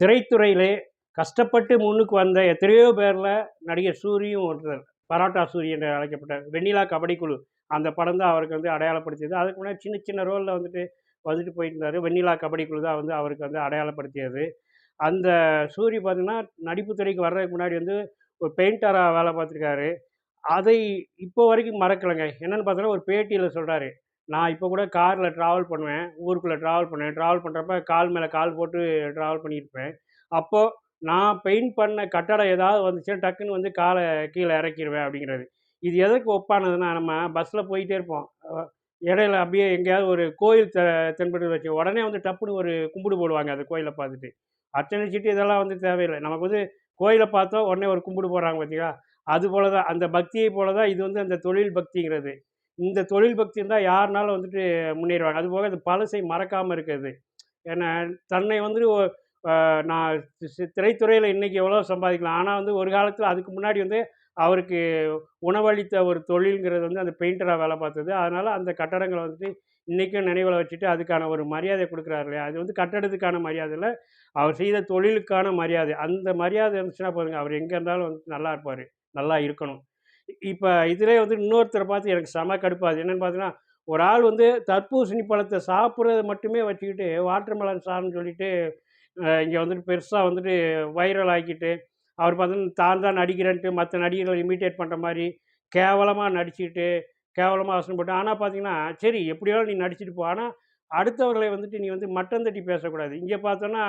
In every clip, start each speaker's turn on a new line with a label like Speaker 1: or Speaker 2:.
Speaker 1: திரைத்துறையிலே கஷ்டப்பட்டு முன்னுக்கு வந்த எத்தனையோ பேரில் நடிகர் சூரியும் ஒருத்தர் பரோட்டா சூரி என்று அழைக்கப்பட்ட வெண்ணிலா கபடி குழு. அந்த படம் தான் அவருக்கு வந்து அடையாளப்படுத்தியது. அதுக்கு முன்னாடி சின்ன சின்ன ரோலில் வந்துட்டு வந்துட்டு போயிட்டு வெண்ணிலா கபடி குழு தான் வந்து அவருக்கு வந்து அடையாளப்படுத்தியது. அந்த சூரி பார்த்திங்கன்னா நடிப்பு துறைக்கு வர்றதுக்கு முன்னாடி வந்து ஒரு பெயிண்டராக வேலை பார்த்துருக்காரு. அதை இப்போ வரைக்கும் மறக்கலைங்க. என்னென்னு பார்த்தோன்னா ஒரு பேட்டியில் சொல்கிறாரு நான் இப்போ கூட காரில் ட்ராவல் பண்ணுவேன் ஊருக்குள்ளே ட்ராவல் பண்ணுவேன். ட்ராவல் பண்ணுறப்ப கால் மேலே கால் போட்டு ட்ராவல் பண்ணியிருப்பேன் அப்போது நான் பெயிண்ட் பண்ண கட்டடம் ஏதாவது வந்துச்சுன்னா டக்குன்னு வந்து காலை கீழே இறக்கிடுவேன் அப்படிங்கிறது. இது எதற்கு ஒப்பானதுன்னா நம்ம பஸ்ஸில் போயிட்டே இருப்போம். இடையில அப்படியே எங்கேயாவது ஒரு கோயில் த தென்பட்டு வச்சு உடனே வந்து டப்புன்னு ஒரு கும்பிடு போடுவாங்க அந்த கோயிலை பார்த்துட்டு. அர்ச்சனை சீட்டு இதெல்லாம் வந்து தேவையில்லை. நமக்கு வந்து கோயிலை பார்த்தோம் உடனே ஒரு கும்பிடு போடுறாங்க பார்த்தீங்களா அது போல தான் அந்த பக்தியை போல தான் இது வந்து அந்த தொழில் பக்திங்கிறது. இந்த தொழில் பக்தி இருந்தால் யாருனாலும் வந்துட்டு முன்னேறுவாங்க. அதுபோக அது பழசை மறக்காமல் இருக்கிறது. ஏன்னா தன்னை வந்துட்டு நான் திரைத்துறையில் இன்றைக்கி எவ்வளோ சம்பாதிக்கலாம். ஆனால் வந்து ஒரு காலத்தில் அதுக்கு முன்னாடி வந்து அவருக்கு உணவளித்த ஒரு தொழில்ங்கிறது வந்து அந்த பெயிண்டராக வேலை பார்த்தது. அதனால் அந்த கட்டடங்களை வந்துட்டு இன்றைக்கும் நினைவில் வச்சுட்டு அதுக்கான ஒரு மரியாதை கொடுக்குறாரு இல்லையா? அது வந்து கட்டடத்துக்கான மரியாதை இல்லை. அவர் செய்த தொழிலுக்கான மரியாதை. அந்த மரியாதை இருந்துச்சுன்னா போதுங்க. அவர் எங்கே இருந்தாலும் வந்து நல்லா இருப்பார். நல்லா இருக்கணும். இப்போ இதிலே வந்து இன்னொருத்தரை பார்த்து எனக்கு செம கடுப்பாது என்னென்னு பார்த்தீங்கன்னா ஒரு ஆள் வந்து தர்பூசணி பழத்தை சாப்பிட்றத மட்டுமே வச்சுக்கிட்டு வாட்டர்மெலன் சார்னு சொல்லிட்டு இங்கே வந்துட்டு பெருசாக வந்துட்டு வைரல் ஆக்கிட்டு அவர் பார்த்தீங்கன்னா தான் தான் நடிக்கிறேன்ட்டு மற்ற நடிகர்களை இமிட்டேட் பண்ணுற மாதிரி கேவலமாக நடிச்சுக்கிட்டு கேவலமாக அவசரம் போட்டு ஆனால் பார்த்தீங்கன்னா சரி எப்படியாவது நீ நடிச்சிட்டு போ. ஆனால் அடுத்தவர்களை வந்துட்டு நீ வந்து மட்டம் தட்டி பேசக்கூடாது. இங்கே பார்த்தோன்னா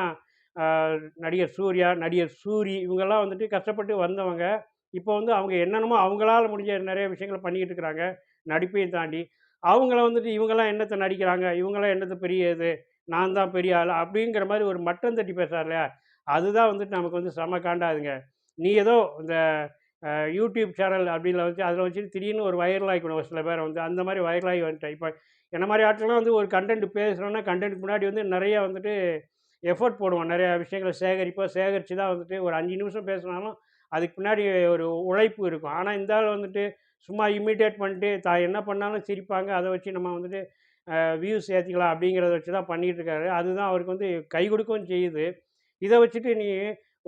Speaker 1: நடிகர் சூர்யா நடிகர் சூரி இவங்கெல்லாம் வந்துட்டு கஷ்டப்பட்டு வந்தவங்க இப்போ வந்து அவங்க என்னென்னமோ அவங்களால முடிஞ்ச நிறைய விஷயங்களை பண்ணிக்கிட்டு இருக்கிறாங்க. நடிப்பையும் தாண்டி. அவங்கள வந்துட்டு இவங்கெல்லாம் என்னத்தை நடிக்கிறாங்க? இவங்கெல்லாம் என்னத்தை பெரிய இது? நான் தான் பெரிய ஆள் அப்படிங்கிற மாதிரி ஒரு மட்டம் தட்டி பேசுறாரு இல்லையா? அதுதான் வந்துட்டு நமக்கு வந்து செம காண்டாதுங்க நீ ஏதோ இந்த யூடியூப் சேனல் அப்படின்னு வச்சு அதில் வச்சுட்டு திடீர்னு ஒரு வைரல் ஆகிக்கணும் ஒரு சில பேர் வந்து. அந்த மாதிரி வைரலாகி வந்துட்டேன். இப்போ என்ன மாதிரி ஆட்கள்லாம் வந்து ஒரு கண்டென்ட் பேசுகிறோன்னா கண்டென்ட் முன்னாடி வந்து நிறையா வந்துட்டு எஃபோர்ட் போடுவோம். நிறையா விஷயங்களை சேகரிப்போம். சேகரித்து தான் வந்துட்டு ஒரு அஞ்சு நிமிஷம் பேசினாலும் அதுக்கு பின்னாடி ஒரு உழைப்பு இருக்கும். ஆனால் இந்த ஆள் வந்துட்டு சும்மா இமிடியேட் பண்ணிட்டு தான் என்ன பண்ணாலும் சிரிப்பாங்க. அதை வச்சு நம்ம வந்துட்டு வியூஸ் ஏற்றிக்கலாம் அப்படிங்கிறத வச்சு தான் பண்ணிகிட்டு இருக்காரு. அதுதான் அவருக்கு வந்து கை கொடுக்கவும் செய்யுது. இதை வச்சுட்டு நீ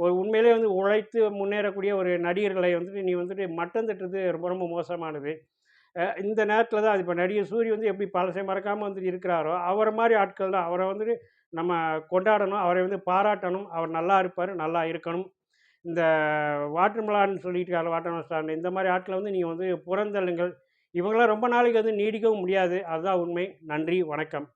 Speaker 1: ஒரு உண்மையிலே வந்து உழைத்து முன்னேறக்கூடிய ஒரு நடிகர்களை வந்துட்டு நீ வந்துட்டு மட்டம் தட்டுறது ரொம்ப ரொம்ப மோசமானது. இந்த நேரத்தில் தான் இப்போ நடிகர் சூரி வந்து எப்படி பழசை மறக்காமல் வந்துட்டு இருக்கிறாரோ அவரை மாதிரி ஆட்கள் தான். அவரை வந்துட்டு நம்ம கொண்டாடணும் அவரை வந்து பாராட்டணும். அவர் நல்லா இருப்பார் நல்லா இருக்கணும். இந்த வாட்டர்மலான்னு சொல்லிட்டு இருக்காரு ஸ்டாண்ட் இந்த மாதிரி ஆட்களை வந்து நீங்கள் வந்து புறந்தள்ளுங்கள். இவங்களாம் ரொம்ப நாளைக்கு வந்து நீடிக்கவும் முடியாது. அதுதான் உண்மை. நன்றி வணக்கம்.